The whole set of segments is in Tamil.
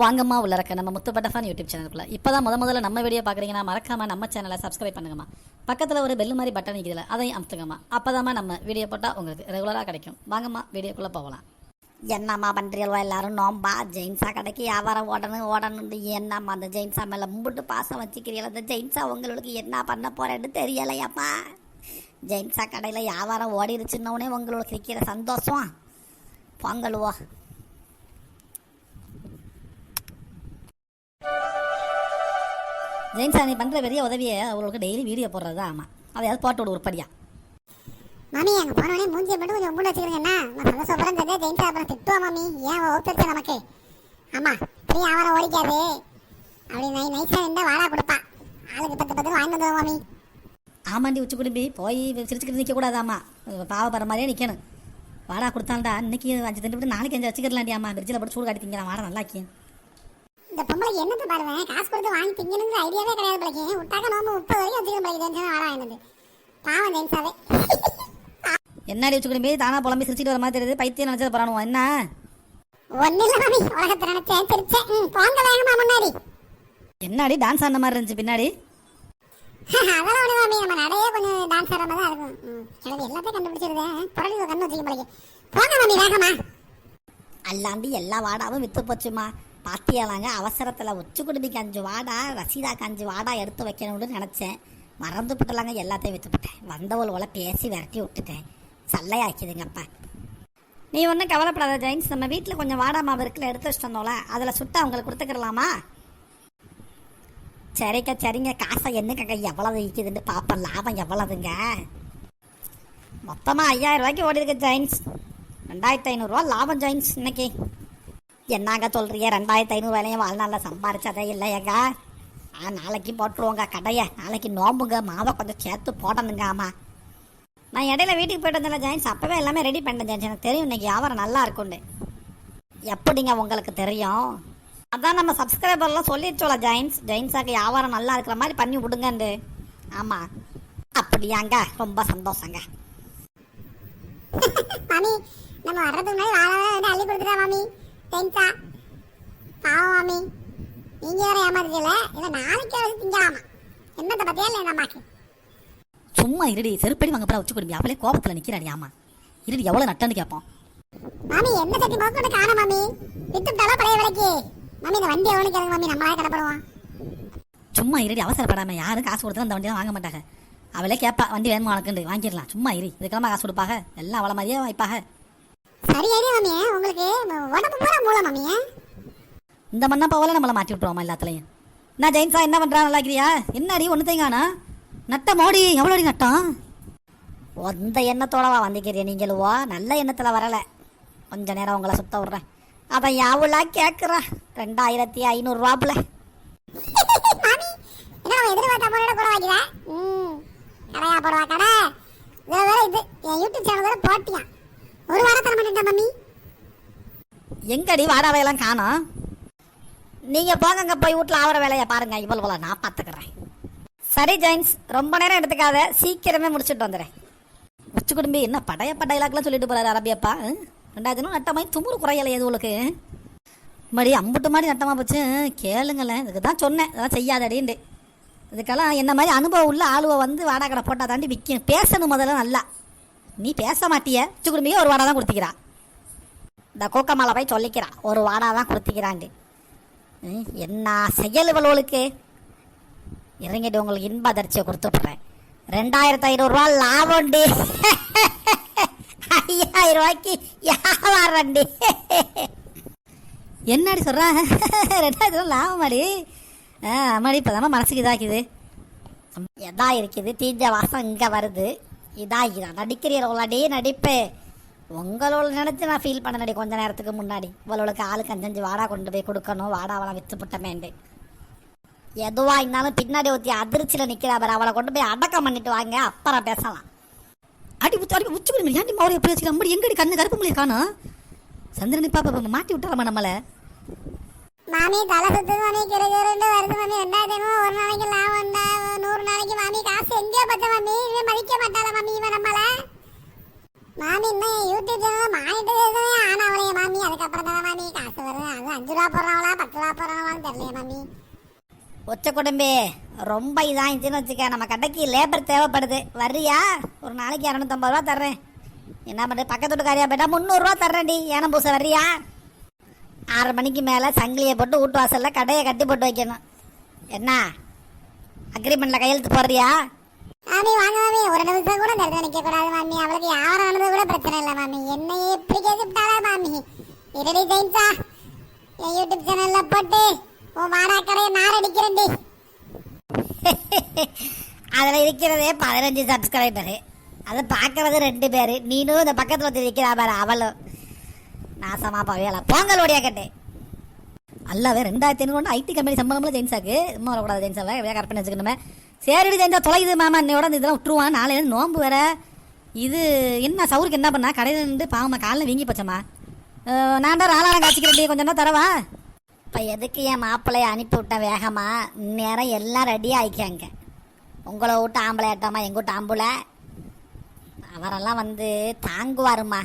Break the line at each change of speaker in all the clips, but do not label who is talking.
வாங்கம்மா உள்ளறக்க நம்ம முத்து பட்டஃபான் யூடியூப் சேனலுக்குள்ள. இப்போ தான் முத முதல்ல நம்ம வீடியோ பார்க்குறீங்கன்னா மறக்காம நம்ம சேனலை சப்ஸ்கிரைப் பண்ணுங்கம்மா. பக்கத்தில் ஒரு பெல் மாதிரி பட்டன் இருக்குதுல அதையும் அமுத்துங்கம்மா. அப்போதாம்மா நம்ம வீடியோ போட்டால் உங்களுக்கு ரெகுலராக கிடைக்கும். வாங்கம்மா வீடியோக்குள்ளே போகலாம்.
என்னம்மா பண்ணுறீங்களோ எல்லாரும்? நோம்பா ஜெயின்ஸா கடைக்கு வியாபாரம் ஓடணும் ஓடணும் என்னம்மா அந்த ஜெயின்ஸா மேலே மும்பிட்டு பாசம் வச்சுக்கிறீங்களா? அந்த ஜெயின்ஸா உங்களுக்கு என்ன பண்ண போகிறேன்னு தெரியலையாப்பா ஜெயின்ஸா கடையில் வியாபாரம் ஓடிடுச்சுன்னொடனே உங்களுக்கு இருக்கிற சந்தோஷம். பொங்கலுவோ
ஜெயின்ஸா நீ பண்ணுற பெரிய உதவியை அவங்களுக்கு டெய்லி வீடியோ போடுறது தான் ஆமாம் அதையாவது போட்டு விடு உருப்படியா.
மாமி அங்க போனோடனே மூஞ்சியை மட்டும் கொஞ்சம் மூட வச்சுக்கிறீங்கன்னா நான் சந்தோஷப்படுறேன் தெரிஞ்சா ஜெயின்ஸ் அப்புறம் திட்டுவா மாமி. ஏன் ஒத்துருச்சு நமக்கு? ஆமா ஃப்ரீ அவரை ஓடிக்காது. அப்படி நை நைஸா இருந்தா வாடா கொடுப்பா. ஆளுக்கு பத்து பத்து வாங்கிட்டு வந்துடுவோம் மாமி.
ஆமாண்டி உச்சி குடும்பி. போய் சிரிச்சுக்கிட்டு நிற்கக்கூடாதாம்மா பாவப்படுற மாதிரியே நிற்கணும் வாடா கொடுத்தாண்டா இன்னைக்கு அஞ்சு தண்டு விட்டு நாளைக்கு அஞ்சு வச்சுக்கலாண்டி அம்மா பிரிட்ஜில் போட்டு சூடு காட்டி திங்கிறான். வாடா நல்லா இருக்கேன்.
இந்த பொம்பளைக்கு என்னத்தை பாடுவேன் காசு கொடுத்து வாங்கி திங்கணுங்கிற ஐடியாவே கிடையாது பிள்ளைக்கு விட்டாக்க நோம்பு முப்பது வரைக்கும் வச்சுக்கணும் பிள்ளைக்கு ஜெயின்ஸா வாடா வாங்கினது பாவம் ஜெயின்ஸாவே
என்னடி உச்சி குடும்பி தானா புலம்பி சிரிச்சிட்டு வர மாதிரி தெரியுது. பைத்தியம் நினச்சது போறானுவோ என்ன?
ஒன்னும் இல்ல மாமி. உலகத்தை நினைச்சேன். சிரிச்சேன். ம், போங்க வேகமா முன்னாடி.
என்னடி? டான்ஸ் ஆடின மாதிரி இருந்துச்சு பின்னாடி.
அதெல்லாம் ஒண்ணு மாமி. நம்ம நடையே கொஞ்சம் டான்ஸ் ஆடுற மாதிரி தான் இருக்கும். ம், கிழவி எல்லாத்தையும் கண்டுபிடிச்சிருதேன் புரளி கண்ணு வச்சுக்க பிள்ளைக்கு போங்க மாமி வேகமா.
அல்லாண்டி எல்லா வாடாவும் வித்து போச்சுமா? பாத்தியாலாங்க. அவசரத்தில் உச்சு குடும்பிக்கு அஞ்சு வாடா ரசீதாக்கு அஞ்சு வாடா எடுத்து வைக்கணும்னு நினச்சேன். மறந்து போட்டலாங்க எல்லாத்தையும் விற்றுப்பிட்டேன் வந்தவளோட பேசி விரட்டி விட்டுட்டேன். சல்லையாக்கிதுங்கப்பா.
நீ ஒன்றும் கவலைப்படாத ஜெயின்ஸ். நம்ம வீட்டில் கொஞ்சம் வாடா மாவு இருக்குல்ல எடுத்து வச்சுட்டு வந்தோம்ல அதில் சுட்டு அவங்களுக்கு கொடுத்துக்கிறலாமா?
சரிக்கா சரிங்க. காசை என்னக்கங்க எவ்வளவு இருக்குதுன்னு பார்ப்போம் லாபம் எவ்வளவுங்க?
மொத்தமாக ஐயாயிரம் ரூபாய்க்கு ஓடி இருக்கு ஜெயின்ஸ். ரெண்டாயிரத்தி ஐநூறுரூவா லாபம் ஜெயின்ஸ் இன்னைக்கு.
என்னங்க சொல்றீங்க? ரெண்டாயிரத்தி ஐநூறு வேலையும் வாழ்நாளில் சம்பாரிச்சதே இல்லையங்க. ஆ நாளைக்கு போட்டுருவோங்க கடையை. நாளைக்கு நோம்புங்க. மாவை கொஞ்சம் சேர்த்து போடணுங்க ஆமாம்
நான் இடையில வீட்டுக்கு போயிட்டு வந்தேன் ஜெயின்ஸ் அப்போவே எல்லாமே ரெடி பண்ணிட்டேன் ஜெயின்ஸ் எனக்கு தெரியும் இன்னைக்கு வியாபாரம் நல்லா இருக்கும்னு.
எப்படிங்க உங்களுக்கு தெரியும்?
அதான் நம்ம சப்ஸ்கிரைபர்லாம் சொல்லிடுச்சோல ஜெயின்ஸ் ஜெயின்ஸாக்கு வியாபாரம் நல்லா இருக்கிற மாதிரி பண்ணி விடுங்கண்டு ஆமாம்
அப்படியாங்க. ரொம்ப சந்தோஷங்க.
மாமி நம்ம வர்றதுக்கு முன்னாடி வாழ வந்து அள்ளி கொடுத்துட்டா மாமி? தேங்க்ஸா பாவம் நீங்க வேற ஏமாத்துறீங்கள? இதை நாளைக்கே வச்சு திங்கலாமா? என்னத்தை பத்தியா இல்லை அம்மாக்கு?
சும்மா இருடி செருப்படி வாங்க போற வச்சு கொடுங்க அவளே கோபத்தில் நிற்கிறாடி ஆமா. இருடி எவ்வளோ நட்டன்னு கேட்போம்
மாமி என்ன சட்டி போட்டு காணும் மாமி. வித்துட்டாலும் பழைய விலைக்கு. மாமி இந்த வண்டி எவ்வளோ கேளுங்க மாமி நம்மளே கிடப்படுவோம்
சும்மா இருடி அவசரப்படாம. யாரும் காசு கொடுத்தா அந்த வண்டியெல்லாம் வாங்க மாட்டாங்க. அவளே கேட்பா வண்டி வேணுமா உனக்குண்டு வாங்கிடலாம். சும்மா இரு இதுக்கெல்லாம் காசு கொடுப்பாங்க. எல்லாம் அவளை மாதிரியே வைப்பாக
சரி ஐடியா உங்களுக்கு உடம்பு பூரா மூலம் மாமி
இந்த மண்ணா போகல நம்மளை மாட்டி விட்டுருவோமா எல்லாத்துலையும்? என்ன ஜெயின்ஸா என்ன பண்றா நல்லா இருக்கிறியா? என்னடி ஒன்று தேங்கானா நட்ட மோடி எவ்வளோடி நட்டம்
அந்த எண்ணத்தோடவா வந்திக்கிறீ நீங்களுவோ நல்ல எண்ணத்துல வரல. கொஞ்ச நேரம் உங்களை சுத்த விடுறேன். அவன் யாவுலா கேட்குறா ரெண்டாயிரத்தி ஐநூறுரூவாப்புல
என்ன எதிர்பார்த்த பொருளோட கூட வைக்கிறேன் ம் கடையா போடுவா கடை வேற இது என் யூடியூப் சேனல் வேற போட்டியான் ஒரு வாரம் தர மாட்டேன் மம்மி.
எங்கடி வாடாவையெல்லாம் காணோம்?
நீங்க போங்கங்க போய் வீட்டுல ஆவற வேலையை பாருங்க இவ்வளவு நான் பாத்துக்கிறேன்.
சரி ஜெயின்ஸ் ரொம்ப நேரம் எடுத்துக்காத சீக்கிரமே முடிச்சுட்டு வந்துடுறேன் உச்சி குடும்பி என்ன படைய படையலாக்கெல்லாம் சொல்லிட்டு போறாரு அரபியப்பா ம்? ரெண்டாயிரத்தி நட்டமாய் துமுறு குறையலை எது உங்களுக்கு மடி அம்புட்டு மாதிரி நட்டமா போச்சு கேளுங்களேன் இதுக்கு தான் சொன்னேன் இதெல்லாம் செய்யாதடின்ட்டு. இதுக்கெல்லாம் என்ன மாதிரி அனுபவம் உள்ள ஆளுவை வந்து வாடகை கடை போட்டால் தாண்டி விற்கும் பேசணும் முதல்ல நல்லா. நீ பேச மாட்டிய உச்சி குடும்பியே ஒரு வாடா தான் கொடுத்துக்கிறா.
இந்த கூக்கமால போய் சொல்லிக்கிறான் ஒரு வாடா தான் கொடுத்துக்கிறாண்டு ம், என்ன செயல் இவளுக்கு இறங்கிட்டு உங்களுக்கு இன்ப அதிர்ச்சியை கொடுத்து ரெண்டாயிரத்து ரெண்டாயிரத்தி ஐநூறுரூவா லாபம்டி. ஐயாயிரம் ரூபாய்க்கு வியாபாரம்டி.
என்னடி சொல்கிறா ரெண்டாயிரத்தி ரூபா லாபம் அடி ஆ அம்மாடி இப்போ தானே மனசுக்கு இதாக்குது.
எதா இருக்குது? தீஞ்ச வாசம் இங்கே வருது. இதா இதா நடிக்கிறீர்களாடி நடிப்பு. உங்களோட நினச்சி நான் ஃபீல் பண்ணனடி கொஞ்ச நேரத்துக்கு முன்னாடி. இவளுக்கு ஆளுக்கு அஞ்சஞ்சு வாடா கொண்டு போய் கொடுக்கணும். வாடாவெல்லாம் விற்று புட்டமேண்டு எதுவா இருந்தாலும் பின்னாடி ஒருத்தி அதிர்ச்சியில் நிற்கிறா பாரு. அவளை கொண்டு போய் அடக்கம் பண்ணிட்டு வாங்க. அப்புறம் பேசலாம்.
அடி உச்சி அடி உச்சி குடும்பி ஏன்டி மௌரி எப்படி வச்சுக்க அம்படி எங்கடி கண்ணு கருப்பு மொழியை காணும்? சந்திரனி பாப்பா மாட்டி விட்டுறமா நம்மளை?
மாமி தலை சுத்து மாமி கிரு கிருண்டு வருது மாமி. ரெண்டாயிரத்தி ஐநூறு ஒரு நாளைக்கு லாபம் தான் நூறு நாளைக்கு மாமி. காசு எங்கேயோ பத்த மாமி. இவன் மதிக்க மாட்டாளா மாமி இவன் நம்மள? மாமி இன்னும் யூடியூப் சேனல் மானிட்டே ஆனா அவளையே மாமி. அதுக்கப்புறம் தான் மாமி. காசு வருது. அது அஞ்சு ரூபா போடுறாங்களா பத்து ரூபா போடுறாங்களான்னு தெரியலையே மாமி.
ஒச்ச குடும்பி ரொம்ப இதாகிச்சுன்னு வச்சுக்க. நம்ம கடைக்கு லேபர் தேவைப்படுது. வர்றியா? ஒரு நாளைக்கு இரநூத்தம்பது ரூபா தர்றேன். என்ன பண்ணுறது பக்கத்து வீட்டுக்காரியா போயிட்டா முந்நூறுரூவா தர்றேன்டி. ஏனம் பூசை வர்றியா? ஆறு மணிக்கு மேலே சங்கிலியை போட்டு வீட்டு வாசலில் கடையை கட்டி போட்டு வைக்கணும். என்ன? அக்ரிமெண்ட்டில் கையெழுத்து போடுறியா?
மாமி வாங்க மாமி ஒரு நிமிஷம் கூட இந்த இடத்துல நிக்க கூடாது மாமி. அவளுக்கு வியாபாரம் ஆனது கூட பிரச்சனை இல்லை மாமி. என்னையே இப்படி கேட்டுட்டாளா மாமி? இரடி ஜெயின்ஸா. என் யூடியூப் சேனல்ல போட்டு உன் வாடா கடையை நார் அடிக்கிறேன்டி
அதில் இருக்கிறதே பதினஞ்சு சப்ஸ்கிரைபரு அதை பார்க்கறது ரெண்டு பேர். நீனும் இந்த பக்கத்தில் வந்து இருக்கிறா பாரு அவளும். நாசமா பவியல. பொங்கல் ஓடியா கட்டு.
அல்லாவே ரெண்டாயிரத்தி ஐநூறு ஐடி கம்பெனி சம்பளம்ல ஜெயின்ஸாக்கு சும்மா வரக்கூடாது ஜெயின்ஸாவை எப்படியா கரெக்ட் பண்ணி வச்சுக்கணுமே. சரிடி ஜெயின்ஸா தொலைது மாமா. என்னையோட இதெல்லாம் விட்டுருவான். நாளையில நோம்பு வேற. இது என்ன சவுருக்கு என்ன பண்ணா? கடையில் இருந்து பாவமா காலில் வீங்கி போச்சம்மா. நான் தான் ராளாரம் காய்ச்சிக்கிறேன் கொஞ்சம் தான் தரவா?
இப்போ எதுக்கு என் மாப்பிள்ளைய அனுப்பி விட்டேன் வேகமா? இந்நேரம் எல்லாம் ரெடி ஆயிக்காங்க உங்களை விட்டு ஆம்பளை ஆட்டாமா எங்கள் வீட்டு ஆம்பளை? அவரெல்லாம் வந்து தாங்குவாருமா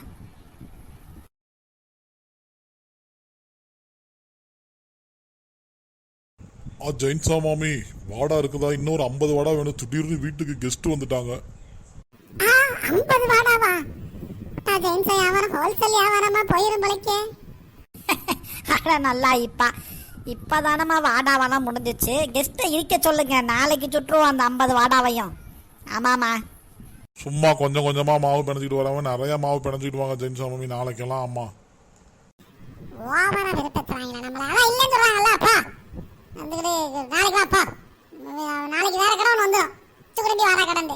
ஆ ஜெயின்ஸா மாமி வாடா இருக்குதா? இன்னொரு ஐம்பது வாடா வேணும். திடீர்னு வீட்டுக்கு கெஸ்ட் வந்துட்டாங்க.
ஆ ஐம்பது வாடாவா? நான் ஜெயின்ஸா வியாபாரம் ஹோல்சேல் வியாபாரமா போயிரும் போலக்கே.
அட நல்லா இப்பா. இப்பதானம்மா வாடாவெல்லாம் முடிஞ்சிச்சு. கெஸ்ட்டை இருக்க சொல்லுங்க. நாளைக்கு சுற்றுவோம் அந்த ஐம்பது வாடாவையும். ஆமாம்மா.
சும்மா கொஞ்சம் கொஞ்சமா மாவு பிணைச்சிட்டு வராம நிறைய மாவு பிணைச்சிட்டு வாங்க ஜெயின்ஸா மாமி. நாளைக்கெல்லாம் ஆமா
ஓவரா விருப்பத்துறாங்களா நம்மள அதான் இல்லைன்னு சொல்றாங்கல்ல அப்பா. வந்துக்கிட்டு நாளைக்கு வாப்பா. நாளைக்கு வேற கடை ஒன்று வந்துடும் சுக்குரண்டி வாடா கடந்து.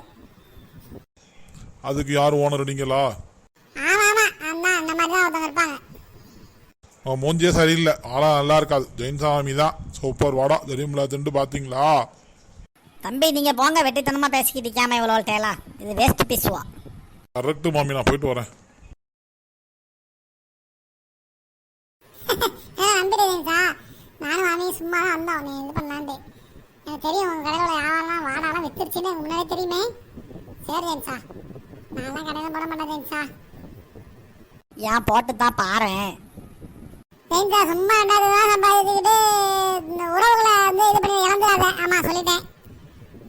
அதுக்கு யார் ஓனர் நீங்களா?
ஆமா ஆமா. அண்ணா அந்த மாதிரி தான் ஒருத்தவங்க இருப்பாங்க.
அவன் மூஞ்சியே சரியில்லை. ஆளா நல்லா இருக்காது. ஜெயின்ஸா மாமி தான். சூப்பர் வாடா. தெரியுமில்ல திண்டு பாத்தீங்களா?
தம்பி நீங்க போங்க. வெட்டித்தனமா பேசிக்கிட்டு இருக்காம இவ்வளோட்டேலாம் இது வேஸ்ட் பீஸுவா
கரெக்ட் மாமி நான் போயிட்டு வரேன்.
ஏன்னா நம்பிடுறீங்களா நானும் மாமி சும்மா தான் வந்தோம் நீ இது பண்ணலான்ட்டு. எனக்கு தெரியும் உங்க கடையோட வியாபாரம் வாடாலாம் வித்துருச்சுன்னு எனக்கு முன்னாடியே தெரியுமே. சரி ஜென்ஸா நான் தான் கடையில் போட மாட்டேன் ஜென்ஸா
ஏன் போட்டு தான் பாரேன்
ஜெயின்ஸா சும்மா ரெண்டாவது ரூபா சம்பாதிச்சுக்கிட்டு இந்த உறவுகளை வந்து இது பண்ணி இழந்துடாத ஆமா சொல்லிட்டேன்.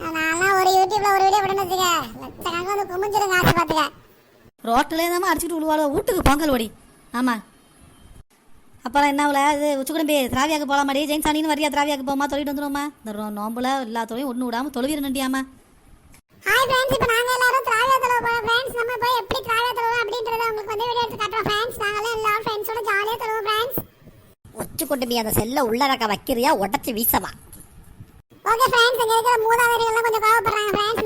நான்லாம் ஒரு யூடியூப்ல ஒரு வீடியோ போட்டேன்னு வச்சுக்க. லட்சக்கணக்கில் வந்து குமிஞ்சிருங்க ஆசை பார்த்துக்க.
ரோட்டிலே தான் அடிச்சுட்டு விழுவாளோ வீட்டுக்கு பொங்கல் ஓடி. ஆமா. அப்புறம் என்ன அவளை? அது உச்சுக்குடும்பி திராவியாக்கு போகலாம் மாடி ஜெயின்ஸா நீனு வரியா? திராவியாக்கு போமா? தொழிட்டு வந்துருவோமா? இந்த நோம்புல எல்லா தொழிலும் ஒன்று விடாம தொழுவீர நண்டியாமா
ஹாய் ஃப்ரெண்ட்ஸ் இப்போ நாங்க எல்லாரும் திராவியா தலவு போறோம். ஃப்ரெண்ட்ஸ் நம்ம போய் எப்படி திராவியா தலவு அப்படின்றத உங்களுக்கு வந்து வீடியோ எடுத்து காட்டுறோம். ஃப்ரெண்ட்ஸ் நாங்களே எல்லா ஃப்ரெண்ட்ஸோட ஜாலியாக தருவோம் ஃப்ரெண்ட்ஸ்
ஒச்சு கொண்டு போய் அந்த செல்லை உள்ளடக்க வைக்கிறியா? உடச்சி வீசவா?
ஓகே ஃப்ரெண்ட்ஸ் இங்க இருக்கிற மூதாதையர்கள்லாம் கொஞ்சம் கோவப்படுறாங்க ஃப்ரெண்ட்ஸ்